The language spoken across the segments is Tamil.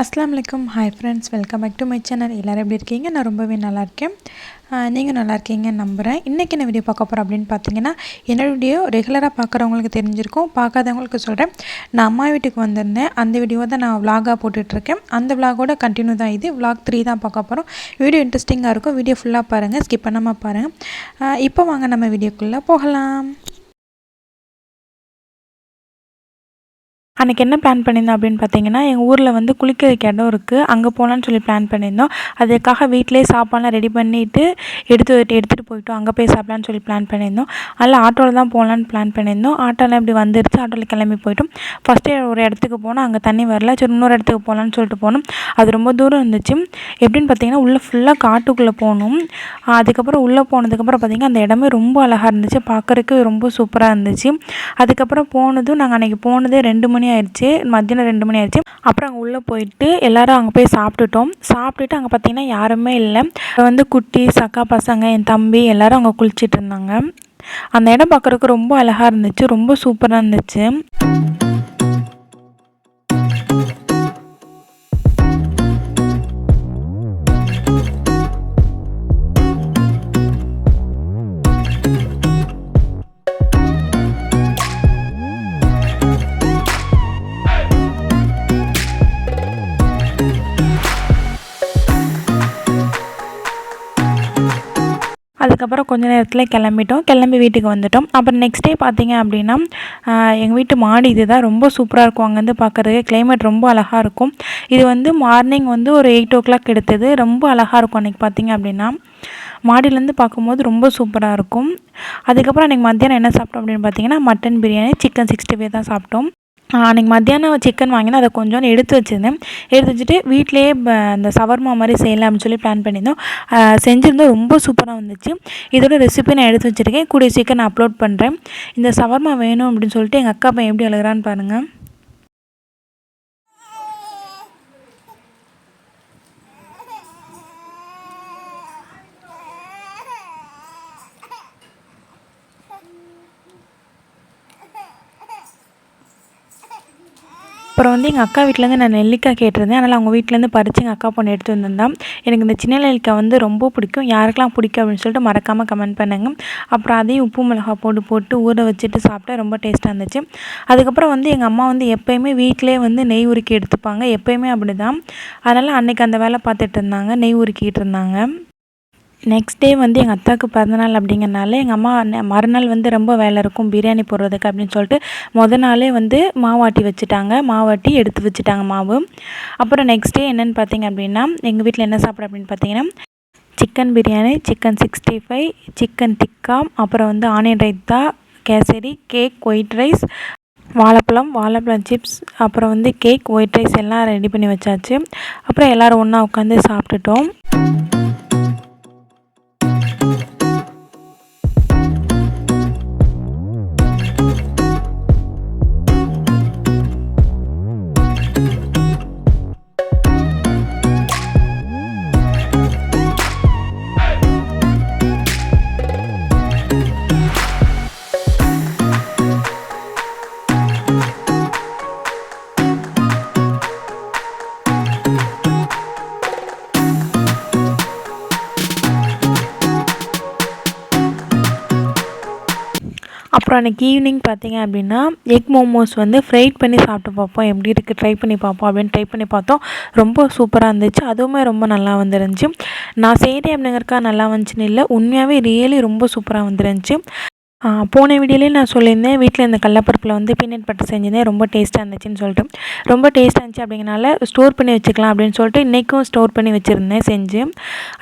அஸ்லாம் வலைக்கம் hi friends welcome back to my channel எல்லோரும் எப்படி இருக்கீங்க? நான் ரொம்பவே நல்லா இருக்கேன் நீங்கள் நல்லா இருக்கீங்கன்னு நம்புகிறேன் இன்றைக்கி என்ன வீடியோ பார்க்க போகிறோம் அப்படின்னு பார்த்தீங்கன்னா என்னோடய வீடியோ ரெகுலராக பார்க்குறவங்களுக்கு தெரிஞ்சிருக்கும் பார்க்காதவங்களுக்கு சொல்கிறேன் நான் அம்மா வீட்டுக்கு வந்திருந்தேன். அந்த வீடியோ தான் நான் விலாகாக போட்டுட்ருக்கேன். அந்த விலாகோட கண்டினியூ தான் இது. விலாக் த்ரீ தான் பார்க்க போகிறோம் வீடியோ இன்ட்ரெஸ்டிங்காக இருக்கும். வீடியோ ஃபுல்லாக பாருங்கள் ஸ்கிப் பண்ணாமல் பாருங்கள் இப்போ வாங்க நம்ம வீடியோக்குள்ளே போகலாம். அன்றைக்கி என்ன பிளான் பண்ணியிருந்தோம் அப்படின்னு பார்த்தீங்கன்னா எங்கள் ஊரில் வந்து குளிக்கிறதுக்கு இடம் இருக்குது அங்கே போகலான்னு சொல்லி பிளான் பண்ணியிருந்தோம். அதுக்காக வீட்டிலே சாப்பாடெலாம் ரெடி பண்ணிவிட்டு எடுத்து எடுத்துகிட்டு போயிட்டோம். அங்கே போய் சாப்பிட்லான்னு சொல்லி பிளான் பண்ணியிருந்தோம். அதில் ஆட்டோவில் தான் போகலான்னு பிளான் பண்ணியிருந்தோம். ஆட்டோலாம் இப்படி வந்துருச்சு. ஆட்டோவில் கிளம்பி போயிட்டோம். ஃபஸ்ட்டு ஒரு இடத்துக்கு போனால் அங்கே தண்ணி வரல. சரி இன்னொரு இடத்துக்கு போகலான்னு சொல்லிட்டு போனோம். அது ரொம்ப தூரம் இருந்துச்சு. எப்படின்னு பார்த்தீங்கன்னா உள்ளே ஃபுல்லாக காட்டுக்குள்ளே போகணும் அதுக்கப்புறம் உள்ளே போனதுக்கப்புறம் பார்த்திங்கன்னா அந்த இடமே ரொம்ப அழகாக இருந்துச்சு. பார்க்குறதுக்கு ரொம்ப சூப்பராக இருந்துச்சு. அதுக்கப்புறம் போனதும் நாங்கள் அன்றைக்கி போனதே ரெண்டு மணி ஆயிடுச்சு. மத்தியானம் ரெண்டு மணி ஆயிடுச்சு. அப்புறம் அங்கே உள்ளே போயிட்டு எல்லோரும் அங்கே போய் சாப்பிட்டுட்டோம். சாப்பிட்டுட்டு அங்கே பார்த்தீங்கன்னா யாருமே இல்லை. வந்து குட்டி சக்கா பசங்க என் தம்பி எல்லோரும் அங்கே குளிச்சிட்டு இருந்தாங்க. அந்த இடம் பார்க்குறதுக்கு ரொம்ப அழகாக இருந்துச்சு. ரொம்ப சூப்பராக இருந்துச்சு. அதுக்கப்புறம் கொஞ்ச நேரத்தில் கிளம்பிட்டோம். கிளம்பி வீட்டுக்கு வந்துட்டோம். அப்புறம் நெக்ஸ்ட் டே பார்த்திங்க அப்படின்னா எங்கள் வீட்டு மாடி இது தான் ரொம்ப சூப்பராக இருக்கும் அங்கேருந்து பார்க்குறதுக்கு கிளைமேட் ரொம்ப அழகாக இருக்கும். இது வந்து மார்னிங் வந்து ஒரு எயிட் ஓ கிளாக் எடுத்தது. ரொம்ப அழகாக இருக்கும் அன்றைக்கி பார்த்திங்க அப்படின்னா. மாடியிலேருந்து பார்க்கும்போது ரொம்ப சூப்பராக இருக்கும். அதுக்கப்புறம் அன்றைக்கி மத்தியானம் என்ன சாப்பிட்டோம் அப்படின்னு பார்த்தீங்கன்னா mutton biryani chicken sixty five தான் சாப்பிட்டோம். அன்றைக்கி மத்தியானம் சிக்கன் வாங்கினா அதை கொஞ்சோண்டு எடுத்து வச்சுருந்தேன். எடுத்து வச்சுட்டு வீட்டிலேயே அந்த சவர்மா மாதிரி செய்யலாம் அப்படின்னு சொல்லி பிளான் பண்ணியிருந்தோம். செஞ்சுருந்தோம் ரொம்ப சூப்பராக வந்துச்சு. இதோட ரெசிபி நான் எடுத்து வச்சுருக்கேன். கூடிய சீக்கிரம் நான் அப்லோட் பண்ணுறேன் இந்த சவர்மா வேணும் அப்படின்னு சொல்லிட்டு எங்கள் அக்கா பையன் எப்படி அழுகிறான்னு பாருங்கள் அப்புறம் வந்து எங்கள் அக்கா வீட்டிலேருந்து நான் நெல்லிக்காய் கேட்டிருந்தேன். அதனால் அவங்க வீட்டிலேருந்து பறித்து எங்கள் அக்கா பொண்ணு எடுத்து வந்திருந்தான். எனக்கு இந்த சின்ன நெல்லிக்காய் வந்து ரொம்ப பிடிக்கும். யாருக்கெல்லாம் பிடிக்கும் அப்படின்னு சொல்லிட்டு மறக்காமல் கமெண்ட் பண்ணுங்க. அப்புறம் அதையும் உப்பு மிளகா போட்டு போட்டு ஊற வச்சுட்டு சாப்பிட்டா ரொம்ப டேஸ்ட்டாக இருந்துச்சு. அதுக்கப்புறம் வந்து எங்கள் அம்மா வந்து எப்போயுமே வீட்டிலே வந்து நெய் உருக்கி எடுத்துப்பாங்க. எப்போயுமே அப்படி தான் அதனால் அன்றைக்கி அந்த வேலை பார்த்துட்டு இருந்தாங்க. நெய் உருக்கிட்டு இருந்தாங்க. நெக்ஸ்ட் டே வந்து எங்கள் அத்தாவுக்கு பிறந்தநாள் அப்படிங்கிறனால எங்கள் அம்மா மறுநாள் வந்து ரொம்ப வேலை இருக்கும் பிரியாணி போடுறதுக்கு அப்படின்னு சொல்லிட்டு மொதல் நாளே வந்து மாவாட்டி வச்சுட்டாங்க. மாவாட்டி எடுத்து வச்சுட்டாங்க மாவு. அப்புறம் நெக்ஸ்ட் டே என்னென்னு பார்த்தீங்க அப்படின்னா எங்கள் வீட்டில் என்ன சாப்பிட அப்படின்னு பார்த்தீங்கன்னா chicken biryani chicken sixty five chicken tikka அப்புறம் வந்து onion raita kesari cake white rice வாழைப்பழம் வாழைப்பழம் சிப்ஸ் அப்புறம் வந்து கேக் ஒயிட் ரைஸ் எல்லாம் ரெடி பண்ணி வச்சாச்சு. அப்புறம் எல்லோரும் ஒன்றா உட்காந்து சாப்பிட்டுட்டோம். அப்புறம் அன்றைக்கி ஈவினிங் பார்த்தீங்க அப்படின்னா எக் மோமோஸ் வந்து ஃப்ரைட் பண்ணி சாப்பிட்டு பார்ப்போம். எப்படி இருக்குது ட்ரை பண்ணி பார்ப்போம் அப்படின்னு ட்ரை பண்ணி பார்த்தோம். ரொம்ப சூப்பராக இருந்துச்சு. அதுவுமே ரொம்ப நல்லா வந்துருந்துச்சு. நான் செய்கிறேன் அப்படிங்கிறக்கா நல்லா வந்துச்சுன்னு இல்லை உண்மையாகவே ரியலி ரொம்ப சூப்பராக வந்துருந்துச்சு. போன வீடியோலேயே நான் சொல்லியிருந்தேன் வீட்டில் இந்த கடலப்பருப்பில் வந்து பீனட் பட்டர் செஞ்சிருந்தேன் ரொம்ப டேஸ்ட்டாக இருந்துச்சுன்னு சொல்லிட்டு. ரொம்ப டேஸ்ட்டாக இருந்துச்சு அப்படிங்கிறனால ஸ்டோர் பண்ணி வச்சுக்கலாம் அப்படின்னு சொல்லிட்டு இன்றைக்கும் ஸ்டோர் பண்ணி வச்சுருந்தேன் செஞ்சு.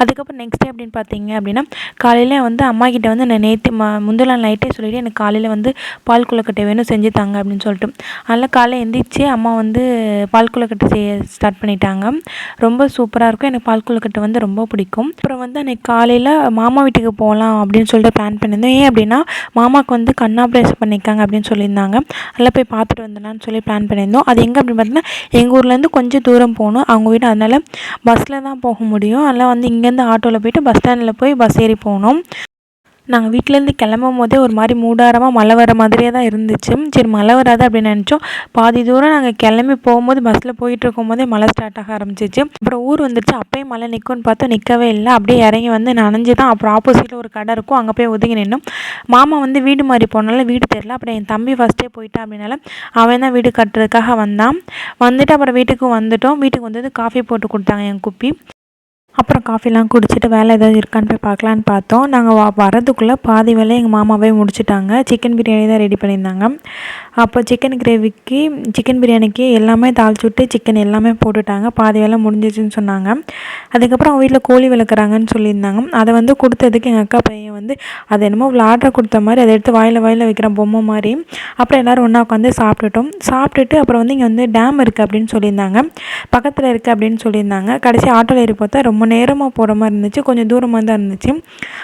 அதுக்கப்புறம் நெக்ஸ்ட் டே அப்படின்னு பார்த்தீங்க அப்படின்னா காலையில் வந்து அம்மா கிட்டே வந்து நான் நேற்று மா முந்தின நைட்டே சொல்லிவிட்டு எனக்கு காலையில் வந்து பால் குளக்கட்டை வேணும் செஞ்சு தாங்க அப்படின்னு சொல்லிட்டு. அதனால் காலையில் எந்திரிச்சு அம்மா வந்து பால் குளக்கட்டை செய்ய ஸ்டார்ட் பண்ணிட்டாங்க. ரொம்ப சூப்பராக இருக்கும். எனக்கு பால் குளக்கட்டை வந்து ரொம்ப பிடிக்கும். அப்புறம் வந்து அன்றைக்கி காலையில் மாமா வீட்டுக்கு போகலாம் அப்படின்னு சொல்லிட்டு பிளான் பண்ணியிருந்தோம். ஏன் அப்படின்னா மாமாவுக்கு வந்து கண் ஆப்ரேஷன் பண்ணியிருக்காங்க அப்படின்னு சொல்லியிருந்தாங்க. அதில் போய் பார்த்துட்டு வந்தலான்னு சொல்லி பிளான் பண்ணியிருந்தோம். அது எங்கே அப்படின்னு பார்த்தீங்கன்னா எங்கள் ஊர்லேருந்து கொஞ்சம் தூரம் போகணும். அவங்க வீடு அதனால் பஸ்ஸில் தான் போக முடியும். அதனால் வந்து இங்கேருந்து ஆட்டோவில் போயிட்டு பஸ் ஸ்டாண்டில் போய் பஸ் ஏறி போகணும். நாங்கள் வீட்டிலேருந்து கிளம்பும் போதே ஒரு மாதிரி மூடாரமாக மழை வர மாதிரியே தான் இருந்துச்சு. சரி மழை வராது அப்படின்னு நினச்சோம். பாதி தூரம் நாங்கள் கிளம்பி போகும்போது பஸ்ஸில் போயிட்டு இருக்கும் போதே மழை ஸ்டார்ட் ஆக ஆரம்பிச்சிச்சு. அப்புறம் ஊர் வந்துச்சு அப்பயும் மழை நிற்கும்னு பார்த்தோம். நிற்கவே இல்லை. அப்படியே இறங்கி வந்து நனைஞ்சு தான் அப்புறம் ஆப்போசிட்டில் ஒரு கடை இருக்கும். அங்கே போய் ஒதுங்கி நின்னோம். மாமா வந்து வீடு மாதிரி போனால வீடு தெரில அப்புறம் என் தம்பி ஃபஸ்ட்டே போயிட்டான் அப்படின்னால அவன் தான் வீடு கட்டுறதுக்காக வந்தான். வந்துட்டு அப்புறம் வீட்டுக்கு வந்துட்டோம். வீட்டுக்கு வந்தது காஃபி போட்டு கொடுத்தாங்க என் குப்பி. காஃபிலாம் குடிச்சிட்டு வேலை ஏதாவது இருக்கான்னு போய் பார்க்கலான்னு பார்த்தோம். நாங்கள் வா வரதுக்குள்ளே பாதி வேலை எங்கள் மாமாவே முடிச்சிட்டாங்க. சிக்கன் பிரியாணி தான் ரெடி பண்ணியிருந்தாங்க. அப்போ சிக்கன் கிரேவிக்கு சிக்கன் பிரியாணிக்கு எல்லாமே தாளிச்சு விட்டு சிக்கன் எல்லாமே போட்டுட்டாங்க. பாதி வேலை முடிஞ்சிச்சுன்னு சொன்னாங்க. அதுக்கப்புறம் அவங்க வீட்டில் கோழி வளர்க்குறாங்கன்னு சொல்லியிருந்தாங்க. அதை வந்து கொடுத்ததுக்கு எங்கள் அக்கா பையன் வந்து அது என்னமோ விளாட்ற கொடுத்த மாதிரி அதை எடுத்து வாயில் வாயில் வைக்கிற பொம்மை மாதிரி. அப்புறம் எல்லோரும் ஒன்றா உட்காந்து சாப்பிட்டுட்டோம். சாப்பிட்டுட்டு அப்புறம் வந்து இங்கே வந்து டேம் இருக்குது அப்படின்னு சொல்லியிருந்தாங்க. பக்கத்தில் இருக்குது அப்படின்னு சொல்லியிருந்தாங்க. கடைசி ஆட்டோவில் ஏறி பார்த்தா ரொம்ப நேரம் நேரமாக போகிற மாதிரி இருந்துச்சு. கொஞ்சம் தூரமாக தான் இருந்துச்சு.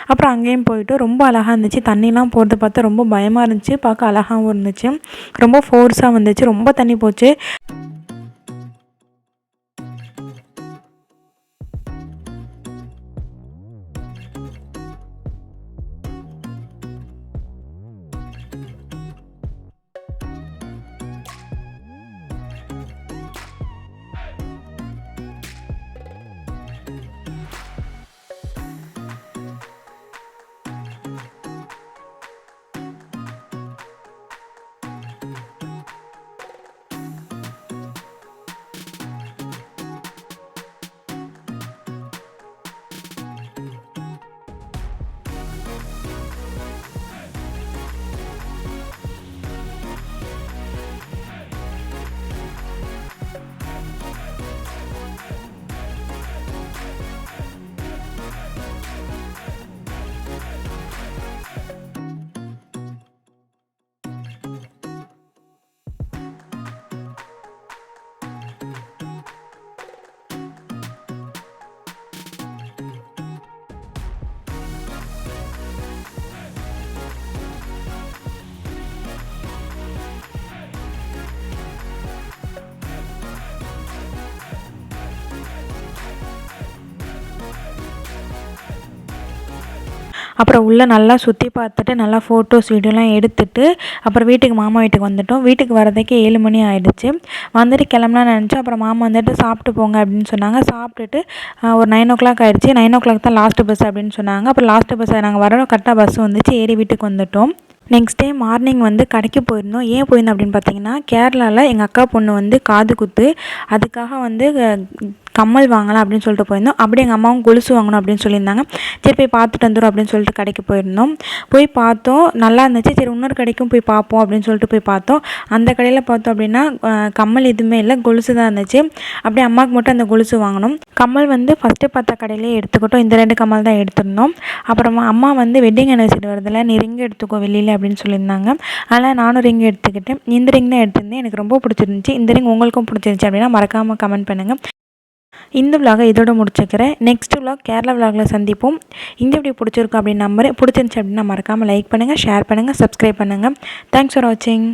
அப்புறம் அங்கேயும் போயிட்டு ரொம்ப அழகாக இருந்துச்சு. தண்ணிலாம் போகிறத பார்த்தா ரொம்ப பயமாக இருந்துச்சு. பார்க்க அழகாகவும் இருந்துச்சு. ரொம்ப ஃபோர்ஸாக வந்துச்சு. ரொம்ப தண்ணி போச்சு. அப்புறம் உள்ளே நல்லா சுற்றி பார்த்துட்டு நல்லா ஃபோட்டோஸ் வீடியோலாம் எடுத்துட்டு அப்புறம் வீட்டுக்கு மாமா வீட்டுக்கு வந்துட்டோம். வீட்டுக்கு வரதுக்கே ஏழு மணி ஆகிடுச்சு வந்துட்டு கிளம்பலாம் நினச்சோம். அப்புறம் மாமா வந்துட்டு சாப்பிட்டு போங்க அப்படின்னு சொன்னாங்க. சாப்பிட்டுட்டு ஒரு நைன் ஓ கிளாக் ஆகிடுச்சு நைன் ஓ கிளாக் தான் லாஸ்ட்டு பஸ் அப்படின்னு சொன்னாங்க. அப்புறம் லாஸ்ட்டு பஸ் நாங்கள் வரோம். கரெக்டாக பஸ் வந்துச்சு. ஏறி வீட்டுக்கு வந்துட்டோம். நெக்ஸ்ட் டே மார்னிங் வந்து கடைக்கு போயிருந்தோம். ஏன் போயிருந்தோம் அப்படின்னு பார்த்தீங்கன்னா கேரளாவில் எங்கள் அக்கா பொண்ணு வந்து காது குத்து. அதுக்காக வந்து கம்மல் வாங்கலாம் அப்படின்னு சொல்லிட்டு போயிருந்தோம். அப்படி எங்கள் அம்மாவும் கொலுசு வாங்கணும் அப்படின்னு சொல்லியிருந்தாங்க. சரி போய் பார்த்துட்டு வந்துடும் அப்படின்னு சொல்லிட்டு கடைக்கு போயிருந்தோம். போய் பார்த்தோம் நல்லா இருந்துச்சு. சரி இன்னொரு கடைக்கும் போய் பார்ப்போம் அப்படின்னு சொல்லிட்டு போய் பார்த்தோம். அந்த கடையில் பார்த்தோம் அப்படின்னா கம்மல் எதுவுமே இல்லை. கொலுசு தான் இருந்துச்சு. அப்படியே அம்மாவுக்கு மட்டும் அந்த கொலுசு வாங்கணும். கம்மல் வந்து ஃபஸ்ட்டு பார்த்த கடையிலே எடுத்துக்கிட்டோம். இந்த ரெண்டு கம்மல் தான் எடுத்திருந்தோம். அப்புறமா அம்மா வந்து வெட்டிங் அனிவர்சரி வருதில்ல நீ ரிங் எடுத்துக்கோ வெளியில் அப்படின்னு சொல்லியிருந்தாங்க. அதனால் நானும் ரிங் எடுத்துக்கிட்டேன். இந்த ரிங் தான் எடுத்திருந்தேன். எனக்கு ரொம்ப பிடிச்சிருந்துச்சி. இந்த ரிங் உங்களுக்கும் பிடிச்சிருந்துச்சி அப்படின்னா மறக்காமல் கமெண்ட் பண்ணுங்கள் இந்த விலாகை இதோட முடிச்சுக்கிறேன். நெக்ஸ்ட் விலாக் கேரளா விலாகில் சந்திப்போம். இந்த வீடியோ பிடிச்சிருக்கும் அப்படின்னு நம்புறேன் பிடிச்சிருந்துச்சி அப்படின்னா மறக்காமல் லைக் பண்ணுங்கள் ஷேர் பண்ணுங்கள் சப்ஸ்கிரைப் பண்ணுங்கள் தேங்க்ஸ் ஃபார் வாட்சிங்